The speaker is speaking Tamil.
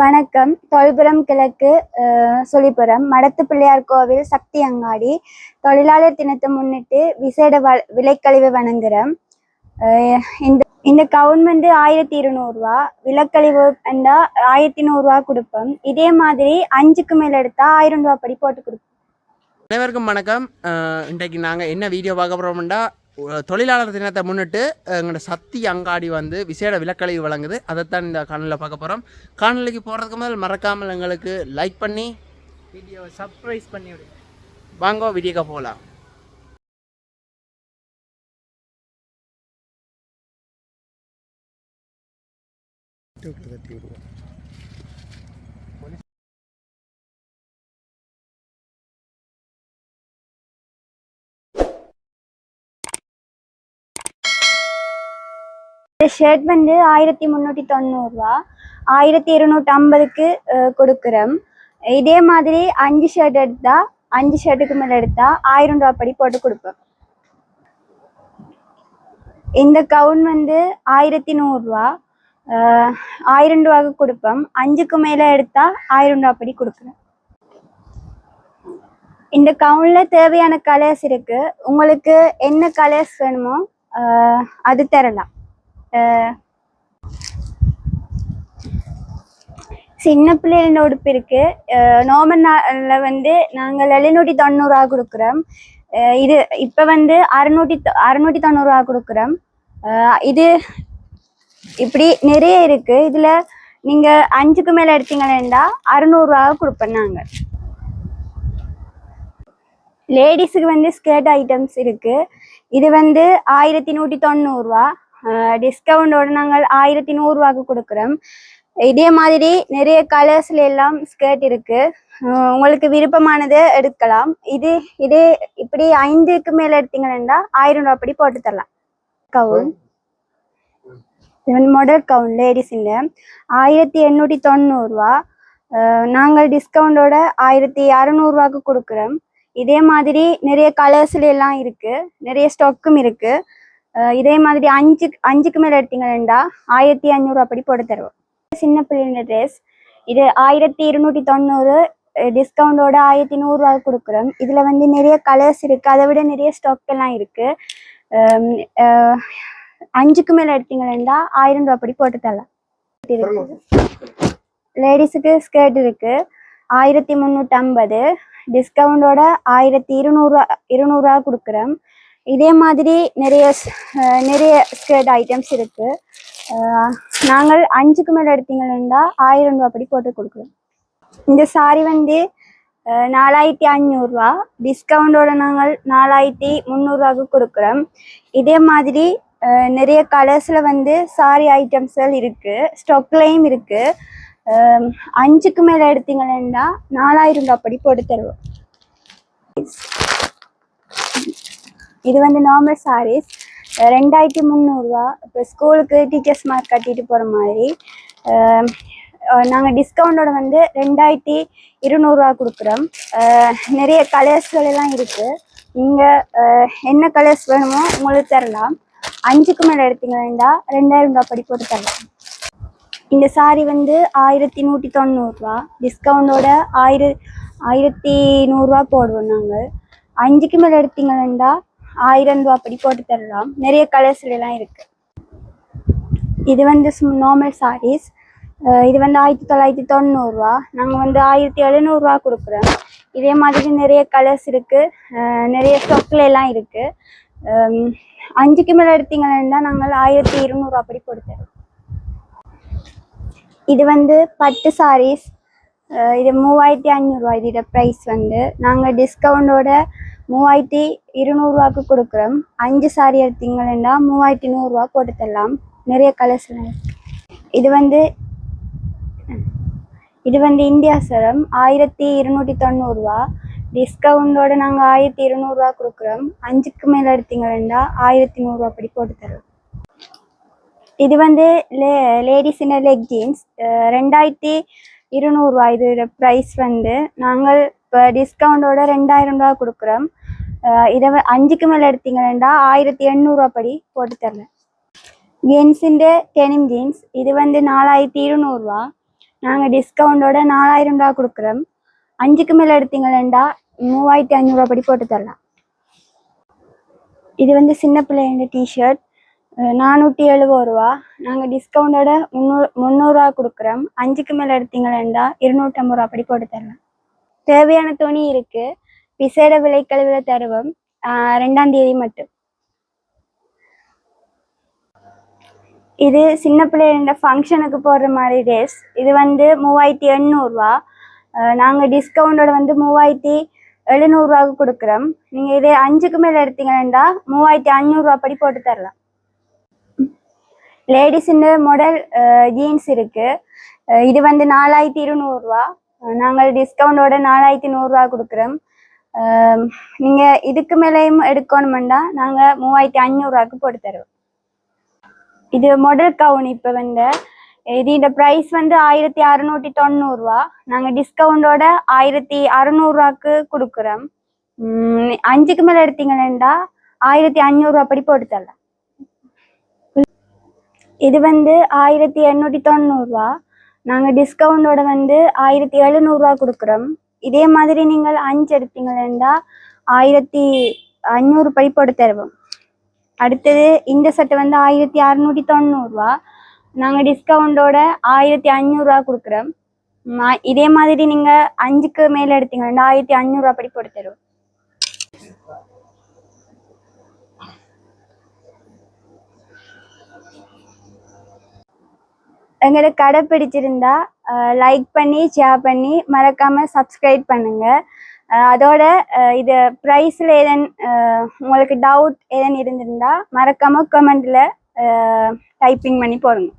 வணக்கம். தொல்புரம் கிழக்கு சுழிபுரம் மடத்து பிள்ளையார் கோவில் சக்தி அங்காடி. தொழிலாளர் தினத்தை முன்னிட்டு விசேட வ விலைக்கழிவு வணங்குறோம். இந்த இந்த கவர்மெண்ட் ஆயிரத்தி இருநூறுவா விலக்கழிவு என்றா ஆயிரத்தி நூறுரூவா கொடுப்போம். இதே மாதிரி அஞ்சுக்கு மேல எடுத்தா ஆயிரம் ரூபா படி போட்டு கொடுப்போம். அனைவருக்கும் வணக்கம். இன்றைக்கு நாங்கள் என்ன வீடியோ பார்க்க போகிறோம்னா தொழிலாளர் தினத்தை முன்னிட்டு எங்களோட சக்தி அங்காடி வந்து விசேட விலக்கழிவு வழங்குது. அதைத்தான் இந்த காணொலியில் பார்க்க போகிறோம் காணொலிக்கு போகிறதுக்கு முதல் மறக்காமல் எங்களுக்கு லைக் பண்ணி வீடியோவை சர்ப்ரைஸ் பண்ணி விடு. வாங்க வீடியோக்கு போகலாம். இந்த ஷர்ட் வந்து ஆயிரத்தி முந்நூற்றி தொண்ணூறுரூவா ஆயிரத்தி இருநூற்றி ஐம்பதுக்கு கொடுக்குறோம். இதே மாதிரி அஞ்சு ஷர்ட் எடுத்தா அஞ்சு ஷர்ட்டுக்கு மேலே எடுத்தா ஆயிரம் ரூபா படி போட்டு கொடுப்போம். இந்த கவுன் வந்து ஆயிரத்தி நூறுரூவா ஆயிரம் ரூபாவுக்கு கொடுப்போம். அஞ்சுக்கு மேலே எடுத்தா ஆயிரம் ரூபா படி கொடுக்குறோம். இந்த கவுன்ல தேவையான கலர்ஸ் இருக்கு. உங்களுக்கு என்ன கலர்ஸ் வேணுமோ அது தரலாம். சின்ன பிள்ளைகளோட உடுப்பு இருக்கு. நோமன் நாளில் வந்து நாங்கள் எழுநூற்றி தொண்ணூறுரூவா கொடுக்குறோம். இது இப்போ வந்து அறுநூற்றி அறுநூற்றி தொண்ணூறுரூவா கொடுக்குறோம். இது இப்படி நிறைய இருக்கு. இதில் நீங்கள் அஞ்சுக்கு மேலே எடுத்தீங்கன்னா அறுநூறுவா கொடுப்போம் நாங்கள் லேடிஸுக்கு வந்து ஸ்கர்ட் ஐட்டம்ஸ் இருக்கு. இது வந்து ஆயிரத்தி நூற்றி தொண்ணூறுரூவா டிஸ்கவுண்டோட நாங்கள் ஆயிரத்தி நூறுரூவாக்கு கொடுக்குறோம். இதே மாதிரி நிறைய கலர்ஸ்ல எல்லாம் ஸ்கர்ட் இருக்கு. உங்களுக்கு விருப்பமானது எடுக்கலாம். இது இது இப்படி ஐந்துக்கு மேல எடுத்தீங்கன்னா ஆயிரம் ரூபாய் படி போட்டு தரலாம். கவுன் இது வந்து மாடல் கவுன் லேடிஸுங்க ஆயிரத்தி எண்ணூற்றி தொண்ணூறுரூவா நாங்கள் டிஸ்கவுண்டோட ஆயிரத்தி அறநூறுவாக்கு கொடுக்குறோம். இதே மாதிரி நிறைய கலர்ஸ்ல எல்லாம் இருக்கு. நிறைய ஸ்டாக்கும் இருக்கு. இதே மாதிரி அஞ்சு அஞ்சுக்கு மேலே எடுத்தீங்கன்னா ஆயிரத்தி அஞ்சூறுவா படி போட்டு தருவோம். சின்ன பிள்ளைங்க ட்ரெஸ் இது ஆயிரத்தி இருநூற்றி தொண்ணூறு டிஸ்கவுண்டோட ஆயிரத்தி நூறுரூவா கொடுக்குறோம். இதில் வந்து நிறைய கலர்ஸ் இருக்குது அதை விட நிறைய ஸ்டாக் எல்லாம் இருக்குது அஞ்சுக்கு மேலே எடுத்தீங்கன்னா ஆயிரம் ரூபா படி போட்டு தரலாம். லேடிஸுக்கு ஸ்கர்ட் இருக்குது ஆயிரத்தி முந்நூற்றம்பது டிஸ்கவுண்டோட ஆயிரத்தி இருநூறுவா இருநூறுவா கொடுக்குறோம். இதே மாதிரி நிறைய நிறைய ஸ்கர்ட் ஐட்டம்ஸ் இருக்கு. நாங்கள் அஞ்சுக்கு மேலே எடுத்தீங்கன்னா ஆயிரம் ரூபா படி போட்டு கொடுக்குறோம். இந்த சாரி வந்து நாலாயிரத்தி அஞ்சூறுரூவா டிஸ்கவுண்டோட நாங்கள் நாலாயிரத்தி முந்நூறுரூவாக்கு கொடுக்குறோம். இதே மாதிரி நிறைய கலர்ஸில் வந்து சாரி ஐட்டம்ஸ்கள் இருக்குது ஸ்டொக்லேயும் இருக்குது அஞ்சுக்கு மேலே எடுத்தீங்கன்னா நாலாயிரம் ரூபாய் படி போட்டு தருவோம். இது வந்து நார்மல் சாரீஸ் ரெண்டாயிரத்தி முந்நூறுரூவா இப்போ ஸ்கூலுக்கு டீச்சர்ஸ் மார்க் கட்டிட்டு போகிற மாதிரி. நாங்கள் டிஸ்கவுண்டோட வந்து ரெண்டாயிரத்தி இருநூறுவா கொடுக்குறோம். நிறைய கலர்ஸ்கள் எல்லாம் இருக்குது நீங்கள் என்ன கலர்ஸ் வேணுமோ உங்களுக்கு தரலாம். அஞ்சுக்கு மேலே எடுத்தீங்கன்னா ரெண்டாயிரம் ரூபாய் படி போட்டு தரலாம். இந்த சாரி வந்து ஆயிரத்தி நூற்றி தொண்ணூறுரூவா டிஸ்கவுண்டோட ஆயிர ஆயிரத்தி நூறுரூவா போடுவோம் நாங்கள் அஞ்சுக்கு மேலே எடுத்தீங்கன்னா ஆயிரம் ரூபா படி போட்டு தரலாம். நிறைய கலர்ஸ்ல எல்லாம் இருக்கு. இது வந்து நார்மல் சாரீஸ் இது வந்து ஆயிரத்தி தொள்ளாயிரத்தி தொண்ணூறுரூவா நாங்கள் வந்து ஆயிரத்தி எழுநூறுவா கொடுக்குறோம். இதே மாதிரி நிறைய கலர்ஸ் இருக்கு. நிறைய ஸ்டாக்ல எல்லாம் இருக்கு. அஞ்சுக்கு மேலே எடுத்தீங்கன்னா நாங்கள் ஆயிரத்தி இருநூறுவா படி கொடுத்துறோம் இது வந்து பட்டு சாரீஸ் இது மூவாயிரத்தி ஐநூறுரூவா இதோட ப்ரைஸ் வந்து நாங்கள் டிஸ்கவுண்டோட மூவாயிரத்தி இருநூறுவாக்கு கொடுக்குறோம். அஞ்சு சாரி எடுத்தீங்கன்னா மூவாயிரத்தி நூறுரூவா போட்டு தரலாம். நிறைய கலர்ஸ் இது வந்து இது வந்து இந்தியா சரம். ஆயிரத்தி இருநூற்றி தொண்ணூறுரூவா டிஸ்கவுண்டோட நாங்கள் ஆயிரத்தி இருநூறுவா கொடுக்குறோம். அஞ்சுக்கு மேலே எடுத்தீங்கன்னா ஆயிரத்தி நூறுரூவா படி போட்டு தரோம் இது வந்து லே லேடிஸின லெக் ஜீன்ஸ் ரெண்டாயிரத்தி இருநூறுவா. இதோட ப்ரைஸ் வந்து நாங்கள் இப்போ டிஸ்கவுண்டோட ரெண்டாயிரம் ரூபா கொடுக்குறோம். இதை அஞ்சுக்கு மேலே எடுத்தீங்கன்னா ஆயிரத்தி எண்ணூறுவா படி போட்டு தரல ஜீன்ஸுண்டு டெனிம் ஜீன்ஸ் இது வந்து நாலாயிரத்தி இருநூறுவா நாங்கள் டிஸ்கவுண்டோட நாலாயிரம் ரூபா கொடுக்குறோம். அஞ்சுக்கு மேலே எடுத்தீங்கன்னா மூவாயிரத்தி ஐநூறுரூவா படி போட்டு தரலாம். இது வந்து சின்ன பிள்ளைங்க டிஷர்ட் நானூற்றி எழுபது ரூபா. நாங்கள் டிஸ்கவுண்டோட முந்நூறு முந்நூறுரூவா கொடுக்குறோம். அஞ்சுக்கு மேலே எடுத்தீங்கன்னா இருநூற்றம்பது ரூபா படி போட்டு தரலாம். தேவையான துணி இருக்கு. விசேட விலைக்கழிவில் தருவோம் ரெண்டாம் தேதி மட்டும். இது சின்ன பிள்ளைங்க ஃபங்க்ஷனுக்கு போடுற மாதிரி ட்ரெஸ் இது வந்து மூவாயிரத்தி எண்ணூறுரூவா நாங்கள் டிஸ்கவுண்டோட வந்து மூவாயிரத்தி எழுநூறுவாவுக்கு கொடுக்குறோம். நீங்கள் இதே அஞ்சுக்கு மேலே எடுத்தீங்கன்னா மூவாயிரத்தி அஞ்சூறுரூவா படி போட்டு தரலாம். லேடிஸுன்னு மாடல் ஜீன்ஸ் இருக்குது இது வந்து நாலாயிரத்தி இருநூறுவா. நாங்கள் டிஸ்கவுண்டோட நாலாயிரத்தி நூறுரூவா கொடுக்குறோம். நீங்கள் இதுக்கு மேலேயும் எடுக்கணுமெண்டா நாங்கள் மூவாயிரத்தி அஞ்சூறுரூவாக்கு போட்டு தருவோம். இது மாடல் கவுன் இப்போ வந்து இதோட ப்ரைஸ் வந்து ஆயிரத்தி அறநூற்றி தொண்ணூறுரூவா. நாங்கள் டிஸ்கவுண்டோட ஆயிரத்தி அறுநூறுவாக்கு கொடுக்குறோம். உம், அஞ்சுக்கு மேலே எடுத்தீங்கன்னா ஆயிரத்தி அஞ்சூறுரூவா படி போட்டு தரலாம். இது வந்து ஆயிரத்தி எண்ணூற்றி தொண்ணூறுரூவா. நாங்கள் டிஸ்கவுண்டோட வந்து ஆயிரத்தி எழுநூறுவா கொடுக்குறோம். இதே மாதிரி நீங்கள் அஞ்சு எடுத்தீங்கன்னா ஆயிரத்தி அஞ்சூறு படி போட்டு தருவோம். அடுத்தது இந்த சட்டை வந்து ஆயிரத்தி அறநூற்றி தொண்ணூறுரூவா நாங்கள் டிஸ்கவுண்டோட ஆயிரத்தி அஞ்சூறுரூவா கொடுக்குறோம். இதே மாதிரி நீங்கள் அஞ்சுக்கு மேலே எடுத்தீங்கன்னா ஆயிரத்தி அஞ்சூறுரூவா படி போட்டு தருவோம். எங்களுக்கு கடை பிடிச்சிருந்தா லைக் பண்ணி ஷேர் பண்ணி மறக்காம சப்ஸ்கிரைப் பண்ணுங்க. அதோட இது ப்ரைஸில் ஏதன் உங்களுக்கு டவுட் ஏதன் இருந்திருந்தா மறக்காம கமெண்ட்ல டைப்பிங் பண்ணி போடுங்க.